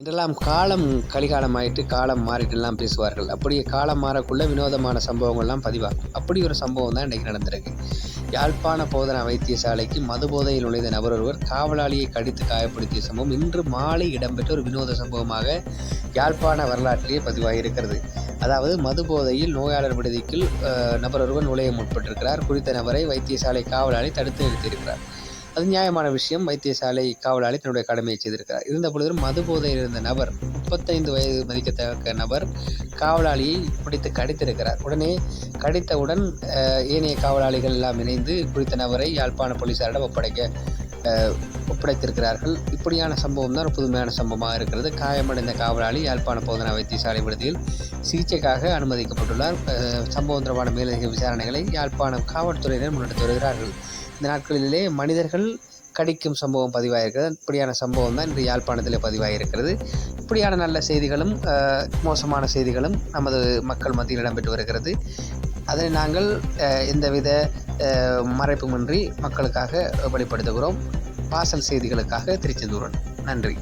இன்றெல்லாம் காலம் கலிகாலமாயிட்டு காலம் மாறிட்டுலாம் பேசுவார்கள். அப்படியே காலம் மாறக்குள்ள வினோதமான சம்பவங்கள்லாம் பதிவாகும். அப்படி ஒரு சம்பவம் தான் இன்றைக்கி நடந்திருக்கு. யாழ்ப்பாண போதனா வைத்தியசாலைக்கு மது போதையில் நுழைந்த நபர் ஒருவர் காவலாளியை கடித்து காயப்படுத்திய சம்பவம் இன்று மாலை இடம்பெற்ற ஒரு வினோத சம்பவமாக யாழ்ப்பாண வரலாற்றிலேயே பதிவாகியிருக்கிறது அதாவது மது போதையில் நோயாளர் விடுதிக்குள் நபர் ஒருவர் நுழைய முற்பட்டிருக்கிறார். குறித்த நபரை வைத்தியசாலை காவலாளி தடுத்து நிறுத்தியிருக்கிறார். அது நியாயமான விஷயம். வைத்தியசாலை காவலாளி தன்னுடைய கடமையை செய்திருக்கிறார். இருந்த பொழுதிலும் மது போதையில் இருந்த நபர் முப்பத்தைந்து வயது மதிக்கத்தக்க நபர் காவலாளியை பிடித்து கடித்திருக்கிறார். உடனே கடித்தவுடன் ஏனைய காவலாளிகள் எல்லாம் இணைந்து குறித்த நபரை யாழ்ப்பாண போலீசாரிடம் ஒப்படைக்க ஒப்படைத்திருக்கிறார்கள். இப்படியான சம்பவம் தான் ஒரு புதுமையான சம்பவமாக இருக்கிறது. காயமடைந்த காவலாளி யாழ்ப்பாண போதனா வைத்தியசாலை விடுதியில் சிகிச்சைக்காக அனுமதிக்கப்பட்டுள்ளார். சம்பவம் தொடர்பான மேலதிக விசாரணைகளை யாழ்ப்பாணம் காவல்துறையினர் முன்னெடுத்து வருகிறார்கள். இந்த நாட்களிலே மனிதர்கள் கடிக்கும் சம்பவம் பதிவாகிருக்கிறது இப்படியான சம்பவம் தான் இன்று யாழ்ப்பாணத்தில் பதிவாகியிருக்கிறது இப்படியான நல்ல செய்திகளும் மோசமான செய்திகளும் நமது மக்கள் மத்தியில் இடம்பெற்று வருகிறது. அதனை நாங்கள் எந்தவித மறைப்புமின்றி மக்களுக்காக வெளிப்படுத்துகிறோம். வாசல் செய்திகளுக்காக திருச்செந்தூரன் நன்றி.